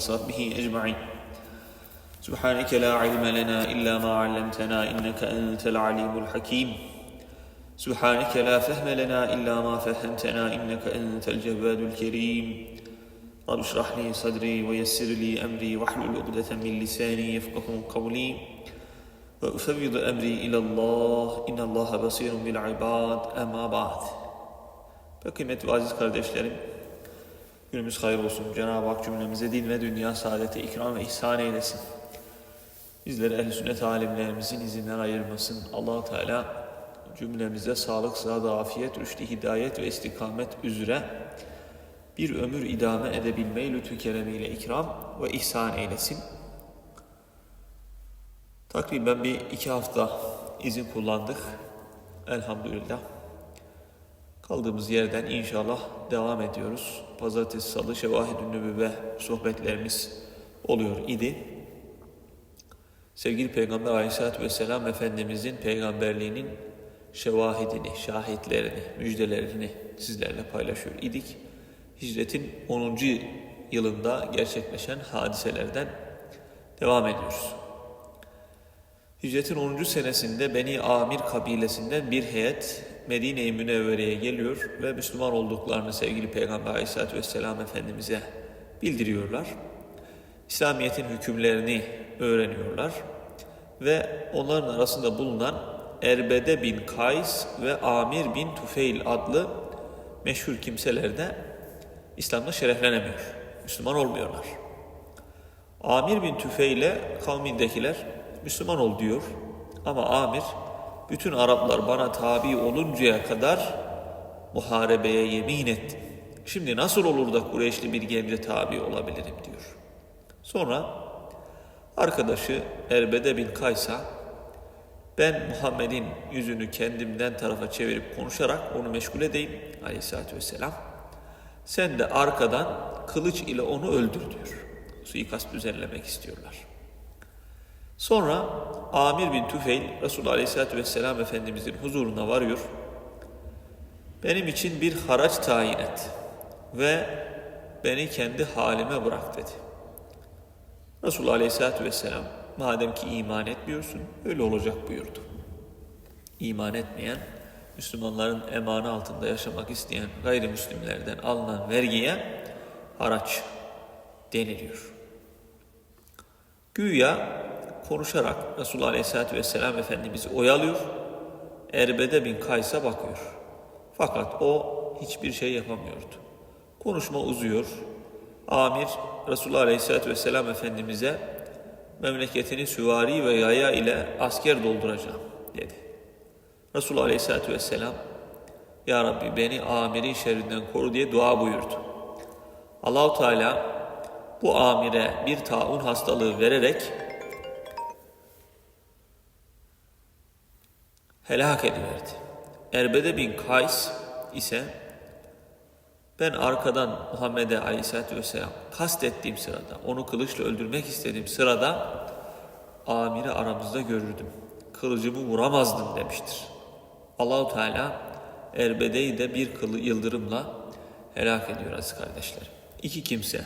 وصحبه أجمعين. سبحانك لا علم لنا إلا ما علمتنا إنك أنت العليم الحكيم. سبحانك لا فهم لنا إلا ما فهمتنا إنك أنت الجواد الكريم. رب اشرح لي صدري ويسر لي أمري واحلل عقدة من لساني يفقه قولي. وأفوض أمري إلى الله. إن الله بصير بالعباد. أما بعد. Ve kıymetli aziz kardeşlerim, günümüz hayır olsun. Cenab-ı Hak cümlemize din ve dünya saadeti ikram ve ihsan eylesin. Bizleri ehl sünnet alimlerimizin izinden ayırmasın. allah Teala cümlemize sağlık, sıhhat, afiyet, rüştü, hidayet ve istikamet üzere bir ömür idame edebilmeyi lütfü keremiyle ikram ve ihsan eylesin. Takriben bir iki hafta izin kullandık. Elhamdülillah. Kaldığımız yerden inşallah devam ediyoruz. Pazartesi, salı, şevahid-ü nübüvve sohbetlerimiz oluyor idi. Sevgili Peygamber Aleyhisselatü Vesselam Efendimizin peygamberliğinin şevahidini, şahitlerini, müjdelerini sizlerle paylaşıyor idik. Hicretin 10. yılında gerçekleşen hadiselerden devam ediyoruz. Hicretin 10. senesinde Beni Amir kabilesinden bir heyet Medine-i Münevvere'ye geliyor ve Müslüman olduklarını sevgili Peygamber Aleyhisselatü Vesselam Efendimiz'e bildiriyorlar. İslamiyet'in hükümlerini öğreniyorlar ve onların arasında bulunan Erbede bin Kays ve Amir bin Tufeil adlı meşhur kimseler de İslam'da şereflenemiyor. Müslüman olmuyorlar. Amir bin Tüfeil'e kavmindekiler Müslüman ol diyor ama Amir bütün Araplar bana tabi oluncaya kadar muharebeye yemin etti. Şimdi nasıl olur da Kureyşli bir gence tabi olabilirim diyor. Sonra arkadaşı Erbede bin Kaysa ben Muhammed'in yüzünü kendimden tarafa çevirip konuşarak onu meşgul edeyim aleyhissalatü vesselam. Sen de arkadan kılıç ile onu öldür diyor. Suikast düzenlemek istiyorlar. Sonra Amir bin Tüfeil Resulullah Aleyhisselatü Vesselam Efendimizin huzuruna varıyor. Benim için bir haraç tayin et ve beni kendi halime bırak dedi. Resulullah Aleyhisselatü Vesselam madem ki iman etmiyorsun öyle olacak buyurdu. İman etmeyen Müslümanların emanı altında yaşamak isteyen gayrimüslimlerden alınan vergiye haraç deniliyor. Güya konuşarak Resulullah Aleyhisselatü Vesselam Efendimiz'i oyalıyor. Erbede bin Kays'a bakıyor. Fakat o hiçbir şey yapamıyordu. Konuşma uzuyor. Amir Resulullah Aleyhisselatü Vesselam Efendimiz'e memleketini süvari ve yaya ile asker dolduracağım dedi. Resulullah Aleyhisselatü Vesselam Ya Rabbi beni amirin şerrinden koru diye dua buyurdu. Allahu Teala bu amire bir taun hastalığı vererek helak ediverdi. Erbede bin Kays ise ben arkadan Muhammed'e aleyhissalatü vesselam kastettiğim sırada, onu kılıçla öldürmek istediğim sırada amiri aramızda görürdüm. Kılıcımı vuramazdım demiştir. Allahu Teala Erbede'yi de bir kılı yıldırımla helak ediyor aziz kardeşler. İki kimse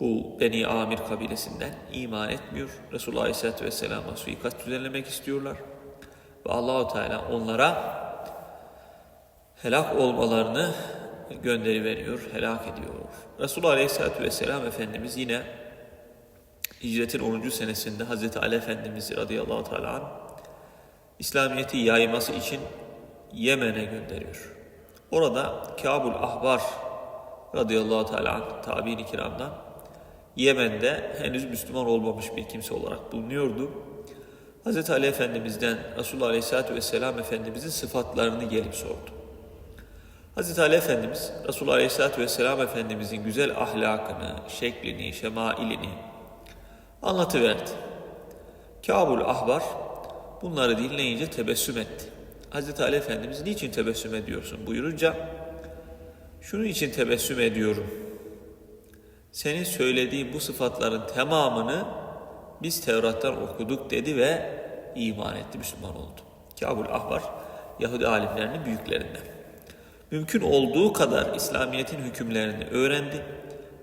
bu Beni Amir kabilesinden iman etmiyor. Resulullah Aleyhisselatü Vesselam'a suikast düzenlemek istiyorlar. Ve Allahu Teala onlara helak olmalarını gönderi veriyor, helak ediyor. Resulullah Aleyhisselatü Vesselam Efendimiz yine hicretin 10. senesinde Hazreti Ali Efendimiz radıyallahu teala İslamiyet'i yayması için Yemen'e gönderiyor. Orada Kabul Ahbar radıyallahu teala anh, tabi'in kiramdan Yemen'de henüz Müslüman olmamış bir kimse olarak bulunuyordu. Hz. Ali Efendimiz'den Resulullah Aleyhisselatü Vesselam Efendimiz'in sıfatlarını gelip sordu. Hz. Ali Efendimiz, Resulullah Aleyhisselatü Vesselam Efendimiz'in güzel ahlakını, şeklini, şemailini anlatıverdi. Kabul Ahbar bunları dinleyince tebessüm etti. Hz. Ali Efendimiz niçin tebessüm ediyorsun buyurunca şunun için tebessüm ediyorum. Senin söylediğin bu sıfatların tamamını biz Tevrat'tan okuduk dedi ve iman etti, Müslüman oldu. Kabul Ahbar, Yahudi alimlerinin büyüklerinden. Mümkün olduğu kadar İslamiyet'in hükümlerini öğrendi.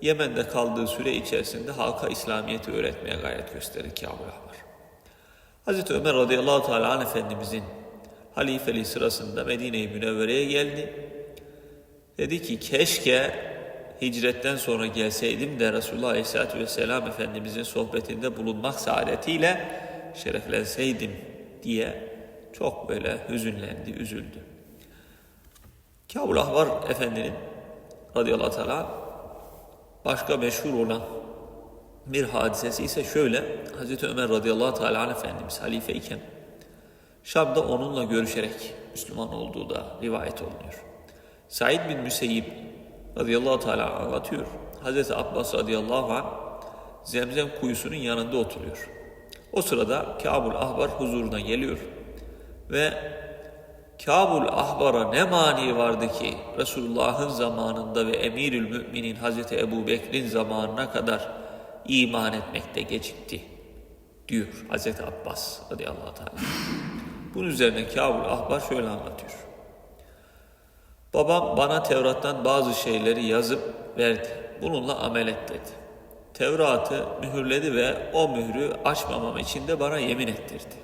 Yemen'de kaldığı süre içerisinde halka İslamiyet'i öğretmeye gayret gösterir Kâb-ı Ahbar. Hazreti Ömer radıyallahu teala Efendimizin halifeliği sırasında Medine-i Münevvere'ye geldi. Dedi ki keşke hicretten sonra gelseydim de Resulullah Aleyhisselatü Vesselam Efendimizin sohbetinde bulunmak saadetiyle şereflenseydim diye çok böyle hüzünlendi, üzüldü. Kâb-ı Ahbar Efendinin radıyallahu teala başka meşhur olan bir hadisesi ise şöyle. Hazreti Ömer radıyallahu teala Efendimiz halife iken Şam'da onunla görüşerek Müslüman olduğu da rivayet olunuyor. Said bin Müseyyib radıyallahu teala anlatıyor. Hazreti Abbas radıyallahu anh Zemzem kuyusunun yanında oturuyor. O sırada Kabul Ahbar huzuruna geliyor ve Kabul Ahbar'a ne mani vardı ki Resulullah'ın zamanında ve Emirül Müminin Hazreti Ebu Bekir'in zamanına kadar iman etmekte gecikti diyor Hazreti Abbas radıyallahu teala. Bunun üzerine Kabul Ahbar şöyle anlatıyor. Babam bana Tevrat'tan bazı şeyleri yazıp verdi. Bununla amel et dedi. Tevrat'ı mühürledi ve o mührü açmamam için de bana yemin ettirdi.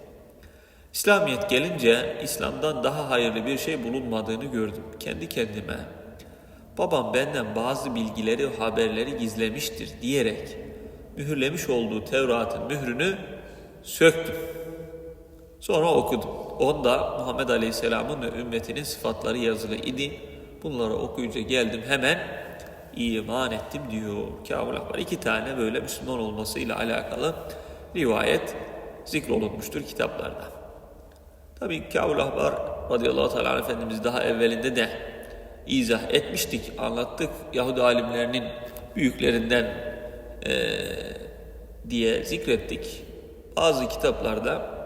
İslamiyet gelince İslam'dan daha hayırlı bir şey bulunmadığını gördüm. Kendi kendime babam benden bazı bilgileri haberleri gizlemiştir diyerek mühürlemiş olduğu Tevrat'ın mührünü söktüm. Sonra okudum. Onda Muhammed Aleyhisselam'ın ve ümmetinin sıfatları yazılı idi. Bunları okuyunca geldim hemen iman ettim diyor. Kâbul Ahbar iki tane böyle Müslüman olmasıyla alakalı rivayet zikrolunmuştur kitaplarda. Tabi Kâbul Ahbar radıyallahu teala Efendimiz daha evvelinde de izah etmiştik, anlattık. Yahudi alimlerinin büyüklerinden e, diye zikrettik. Bazı kitaplarda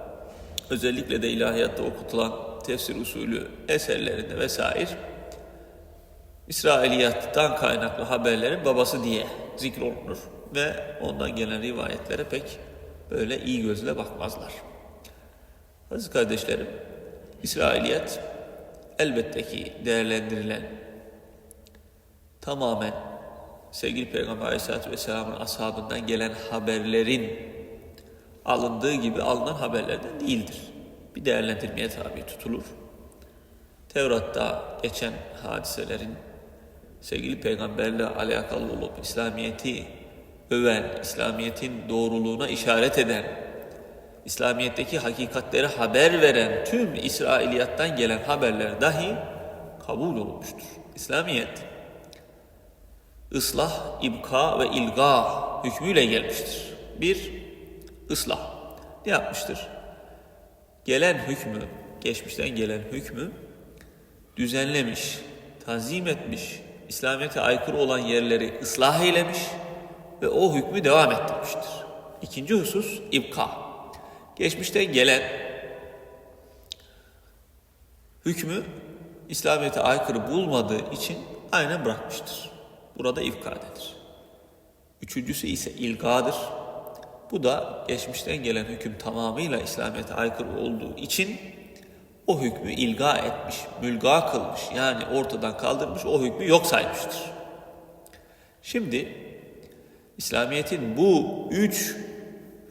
özellikle de ilahiyatta okutulan tefsir usulü eserlerinde vesaire İsrailiyattan kaynaklı haberlerin babası diye zikrolunur ve ondan gelen rivayetlere pek böyle iyi gözle bakmazlar. Aziz kardeşlerim, İsrailiyet elbette ki değerlendirilen tamamen sevgili Peygamber Aleyhisselatü Vesselam'ın ashabından gelen haberlerin alındığı gibi alınan haberlerden değildir. Bir değerlendirmeye tabi tutulur. Tevrat'ta geçen hadiselerin sevgili peygamberle alakalı olup İslamiyet'i öven, İslamiyet'in doğruluğuna işaret eden, İslamiyet'teki hakikatleri haber veren tüm İsrailiyattan gelen haberler dahi kabul olmuştur. İslamiyet, ıslah, ibka ve ilga hükmüyle gelmiştir. Bir, ıslah. Ne yapmıştır? Gelen hükmü, geçmişten gelen hükmü düzenlemiş, tanzim etmiş, İslamiyet'e aykırı olan yerleri ıslah eylemiş ve o hükmü devam ettirmiştir. İkinci husus ibka. Geçmişten gelen hükmü İslamiyet'e aykırı bulmadığı için aynen bırakmıştır. Burada ifkadedir. Üçüncüsü ise ilgadır. Bu da geçmişten gelen hüküm tamamıyla İslamiyet'e aykırı olduğu için o hükmü ilga etmiş, mülga kılmış yani ortadan kaldırmış o hükmü yok saymıştır. Şimdi İslamiyet'in bu üç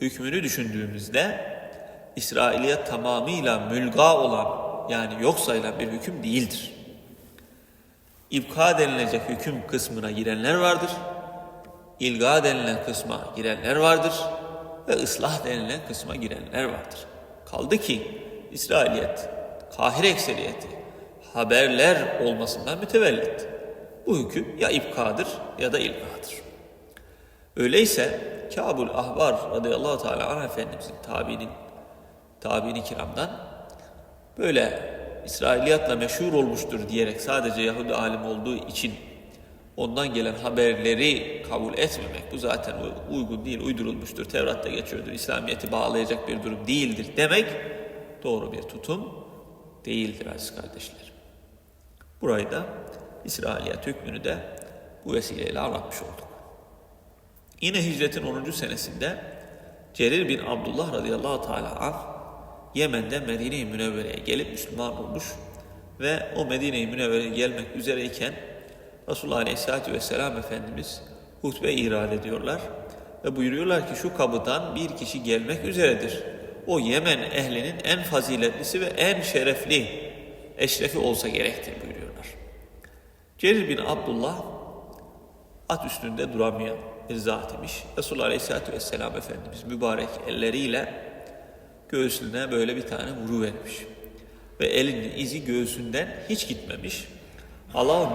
hükmünü düşündüğümüzde İsrailiyet tamamıyla mülga olan yani yok sayılan bir hüküm değildir. İbka denilecek hüküm kısmına girenler vardır. İlga denilen kısma girenler vardır. Ve ıslah denilen kısma girenler vardır. Kaldı ki İsrailiyet kahir ekseriyeti haberler olmasından mütevellit. Bu hüküm ya ipkadır ya da ilgadır. Öyleyse Kabul Ahbar radıyallahu teala anh Efendimizin tabiinin tabiini kiramdan böyle İsrailiyatla meşhur olmuştur diyerek sadece Yahudi alim olduğu için ondan gelen haberleri kabul etmemek bu zaten uygun değil, uydurulmuştur. Tevrat'ta geçiyordur. İslamiyet'i bağlayacak bir durum değildir demek doğru bir tutum değildir aziz kardeşler. Burayı da İsrailiyet hükmünü de bu vesileyle anlatmış olduk. Yine hicretin 10. senesinde Cerir bin Abdullah radıyallahu teala anh Yemen'de Medine-i Münevvere'ye gelip Müslüman olmuş ve o Medine-i Münevvere'ye gelmek üzereyken Resulullah Aleyhisselatü Vesselam Efendimiz hutbe irade ediyorlar. Ve buyuruyorlar ki şu kapıdan bir kişi gelmek üzeredir. O Yemen ehlinin en faziletlisi ve en şerefli, eşrefi olsa gerektir buyuruyorlar. Cerir bin Abdullah at üstünde duramayan bir zat imiş. Resulullah Aleyhisselatü Vesselam Efendimiz mübarek elleriyle göğsüne böyle bir tane vuru vermiş. Ve elinin izi göğsünden hiç gitmemiş. Allah'ım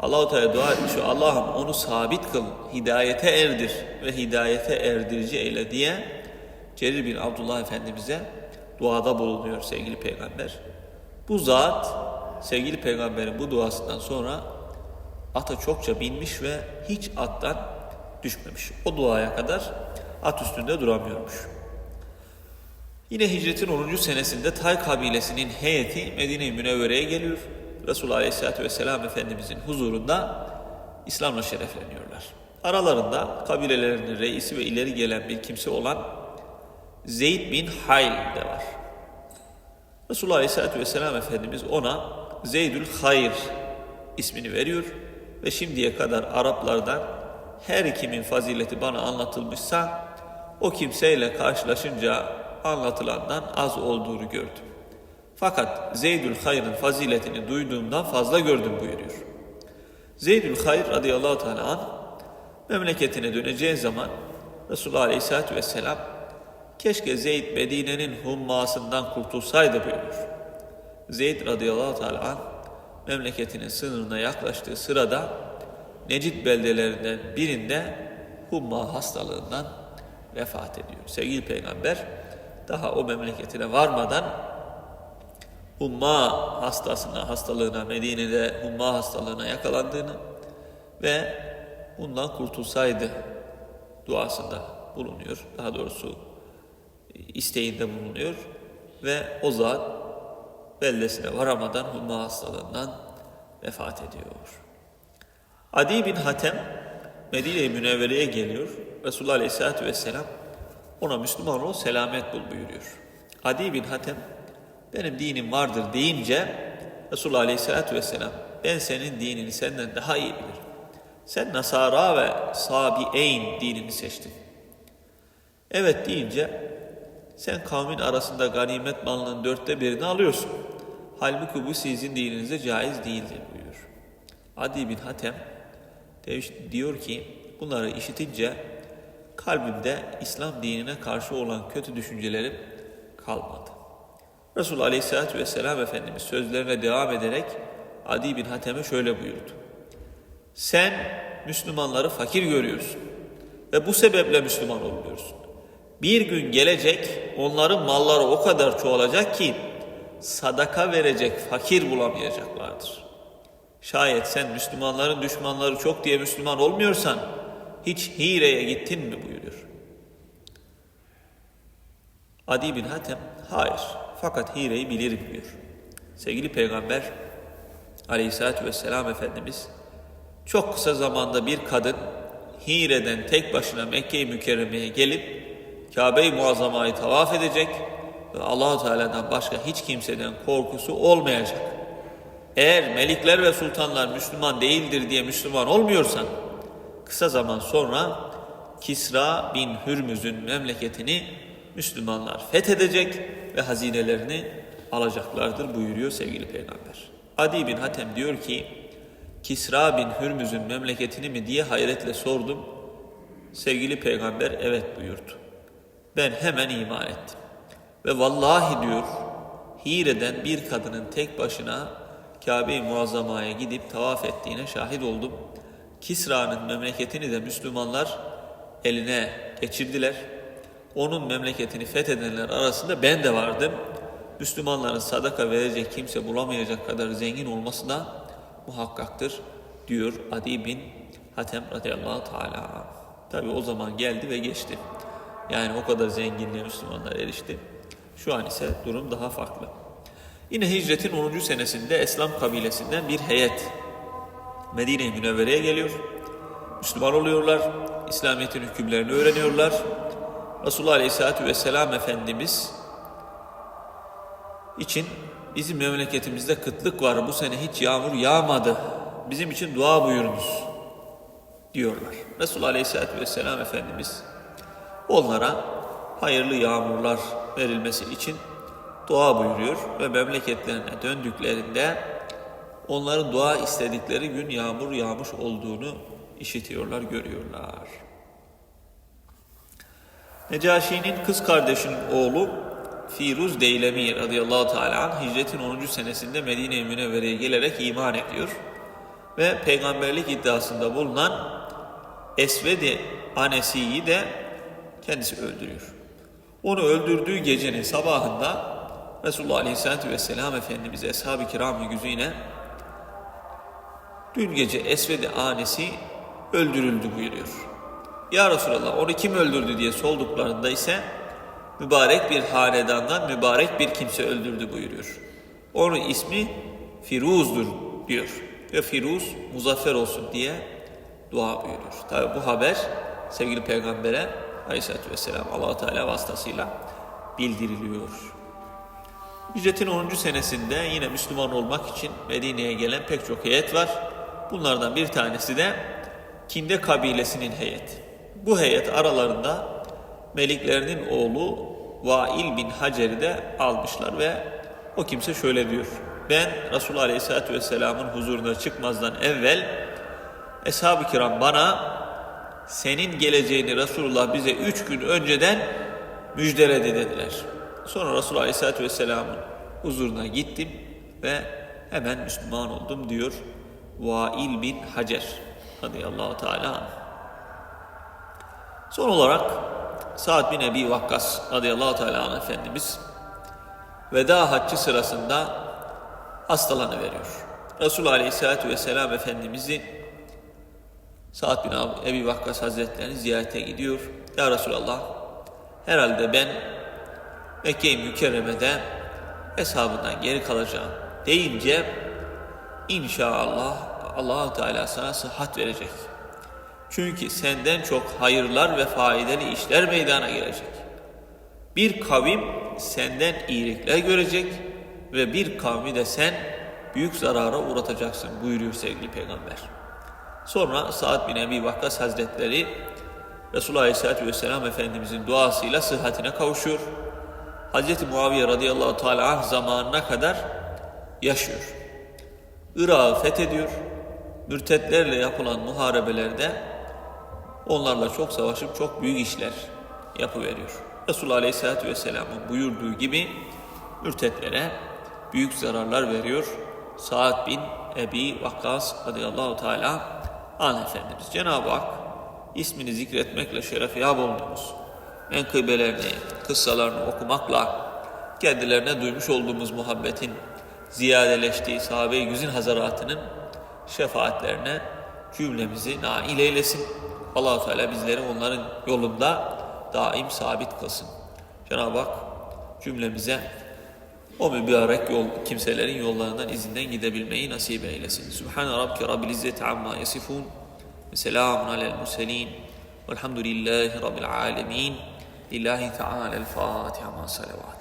Allah-u Teala dua etmiş. Allah'ım onu sabit kıl, hidayete erdir ve hidayete erdirici eyle diye Cerir bin Abdullah Efendimiz'e duada bulunuyor sevgili peygamber. Bu zat sevgili peygamberin bu duasından sonra ata çokça binmiş ve hiç attan düşmemiş. O duaya kadar at üstünde duramıyormuş. Yine hicretin 10. senesinde Tay kabilesinin heyeti Medine-i Münevvere'ye geliyor. Resulullah Aleyhisselatü Vesselam Efendimizin huzurunda İslam'la şerefleniyorlar. Aralarında kabilelerinin reisi ve ileri gelen bir kimse olan Zeyd bin Hayl de var. Resulullah Aleyhisselatü Vesselam Efendimiz ona Zeydül Hayr ismini veriyor ve şimdiye kadar Araplardan her kimin fazileti bana anlatılmışsa o kimseyle karşılaşınca anlatılandan az olduğunu gördüm. Fakat Zeydül Hayr'ın faziletini duyduğumdan fazla gördüm buyuruyor. Zeydül Hayr radıyallahu teala an memleketine döneceği zaman Resulullah Aleyhisselatü Vesselam keşke Zeyd Medine'nin hummasından kurtulsaydı buyuruyor. Zeyd radıyallahu teala an memleketinin sınırına yaklaştığı sırada Necid beldelerinden birinde humma hastalığından vefat ediyor. Sevgili peygamber daha o memleketine varmadan humma hastasına, hastalığına, Medine'de humma hastalığına yakalandığını ve bundan kurtulsaydı duasında bulunuyor. Daha doğrusu isteğinde bulunuyor ve o zat beldesine varamadan humma hastalığından vefat ediyor. Adi bin Hatem Medine-i Münevvere'ye geliyor. Resulullah Aleyhisselatü Vesselam ona Müslüman ol, selamet bul buyuruyor. Adi bin Hatem benim dinim vardır deyince Resulullah Aleyhisselatü Vesselam ben senin dinini senden daha iyi bilirim. Sen Nasara ve Sabi'eyn dinini seçtin. Evet deyince sen kavmin arasında ganimet malının dörtte birini alıyorsun. Halbuki bu sizin dininize caiz değildir buyuruyor. Adi bin Hatem diyor ki bunları işitince kalbimde İslam dinine karşı olan kötü düşüncelerim kalmadı. Resulullah Aleyhisselatü Vesselam Efendimiz sözlerine devam ederek Adi bin Hatem'e şöyle buyurdu. Sen Müslümanları fakir görüyorsun ve bu sebeple Müslüman oluyorsun. Bir gün gelecek onların malları o kadar çoğalacak ki sadaka verecek fakir bulamayacaklardır. Şayet sen Müslümanların düşmanları çok diye Müslüman olmuyorsan hiç Hire'ye gittin mi buyuruyor. Adi bin Hatem hayır fakat Hire'yi bilirim diyor. Sevgili Peygamber Aleyhisselatü Vesselam Efendimiz çok kısa zamanda bir kadın Hire'den tek başına Mekke-i Mükerreme'ye gelip Kabe-i Muazzama'yı tavaf edecek ve allah Teala'dan başka hiç kimseden korkusu olmayacak. Eğer melikler ve sultanlar Müslüman değildir diye Müslüman olmuyorsan kısa zaman sonra Kisra bin Hürmüz'ün memleketini Müslümanlar fethedecek ve hazinelerini alacaklardır buyuruyor sevgili peygamber. Adi bin Hatem diyor ki Kisra bin Hürmüz'ün memleketini mi diye hayretle sordum. Sevgili peygamber evet buyurdu. Ben hemen iman ettim. Ve vallahi diyor Hire'den bir kadının tek başına Kabe-i Muazzama'ya gidip tavaf ettiğine şahit oldum. Kisra'nın memleketini de Müslümanlar eline geçirdiler. Onun memleketini fethedenler arasında ben de vardım. Müslümanların sadaka verecek kimse bulamayacak kadar zengin olması da muhakkaktır diyor Adi bin Hatem radıyallahu teala. Tabi o zaman geldi ve geçti. Yani o kadar zenginliğe Müslümanlar erişti. Şu an ise durum daha farklı. Yine hicretin 10. senesinde Eslam kabilesinden bir heyet Medine-i Münevvere'ye geliyor. Müslüman oluyorlar. İslamiyet'in hükümlerini öğreniyorlar. Resulullah Aleyhisselatü Vesselam Efendimiz için bizim memleketimizde kıtlık var. Bu sene hiç yağmur yağmadı. Bizim için dua buyurunuz diyorlar. Resulullah Aleyhisselatü Vesselam Efendimiz onlara hayırlı yağmurlar verilmesi için dua buyuruyor ve memleketlerine döndüklerinde onların dua istedikleri gün yağmur yağmış olduğunu işitiyorlar, görüyorlar. Necaşi'nin kız kardeşinin oğlu Firuz Deylemi radıyallahu teala hicretin 10. senesinde Medine-i Münevvere'ye gelerek iman ediyor ve peygamberlik iddiasında bulunan Esvedi Anesi'yi de kendisi öldürüyor. Onu öldürdüğü gecenin sabahında Resulullah Aleyhisselatü Vesselam Efendimiz Eshab-ı Kiram yüzüne dün gece Esvedi Anesi öldürüldü buyuruyor. Ya Resulallah onu kim öldürdü diye solduklarında ise mübarek bir hanedandan mübarek bir kimse öldürdü buyuruyor. Onun ismi Firuz'dur diyor. Ve Firuz muzaffer olsun diye dua buyuruyor. Tabi bu haber sevgili peygambere aleyhissalatü vesselam allah Teala vasıtasıyla bildiriliyor. Hicretin 10. senesinde yine Müslüman olmak için Medine'ye gelen pek çok heyet var. Bunlardan bir tanesi de Kinde kabilesinin heyeti. Bu heyet aralarında meliklerinin oğlu Vail bin Hacer'i de almışlar ve o kimse şöyle diyor. Ben Resulullah Aleyhisselatü Vesselam'ın huzuruna çıkmazdan evvel Eshab-ı Kiram bana senin geleceğini Resulullah bize üç gün önceden müjdeledi dediler. Sonra Resulullah Aleyhisselatü Vesselam'ın huzuruna gittim ve hemen Müslüman oldum diyor Vail bin Hacer radıyallahu teala anh. Son olarak Sa'd bin Ebi Vakkas radıyallahu teala Efendimiz veda haccı sırasında hastalanıveriyor. Resulullah Aleyhisselatü Vesselam Efendimiz'i Sa'd bin Ebi Vakkas Hazretlerini ziyarete gidiyor. Ya Resulallah herhalde ben Mekke-i Mükerreme'de hesabından geri kalacağım deyince inşallah allah Teala sana sıhhat verecek. Çünkü senden çok hayırlar ve faydalı işler meydana gelecek. Bir kavim senden iyilikler görecek ve bir kavmi de sen büyük zarara uğratacaksın buyuruyor sevgili peygamber. Sonra Sa'd bin Ebi Vakkas Hazretleri Resulullah Aleyhisselatü Vesselam Efendimizin duasıyla sıhhatine kavuşuyor. Hazreti Muaviye radıyallahu teala anh zamanına kadar yaşıyor. Irak'ı fethediyor. Mürtetlerle yapılan muharebelerde onlarla çok savaşıp çok büyük işler yapıveriyor. Resulullah Aleyhisselatü Vesselam'ın buyurduğu gibi mürtetlere büyük zararlar veriyor. Sa'd bin Ebi Vakkas radıyallahu teala an Efendimiz. Cenab-ı Hak ismini zikretmekle şerefe yap olduğumuz menkıbelerini, kıssalarını okumakla kendilerine duymuş olduğumuz muhabbetin ziyadeleştiği sahabe-i güzin hazaratının şefaatlerine cümlemizi nail eylesin. Allah Teala bizleri onların yolunda daim sabit kılsın. Cenab-ı Hak cümlemize o mübarek yol, kimselerin yollarından izinden gidebilmeyi nasip eylesin. Sübhane Rabbike Rabbil İzzeti Amma Yasifun ve selamun alel murselin velhamdülillahi Rabbil Alemin. Lillahi Teala'l Fatiha ma salavat.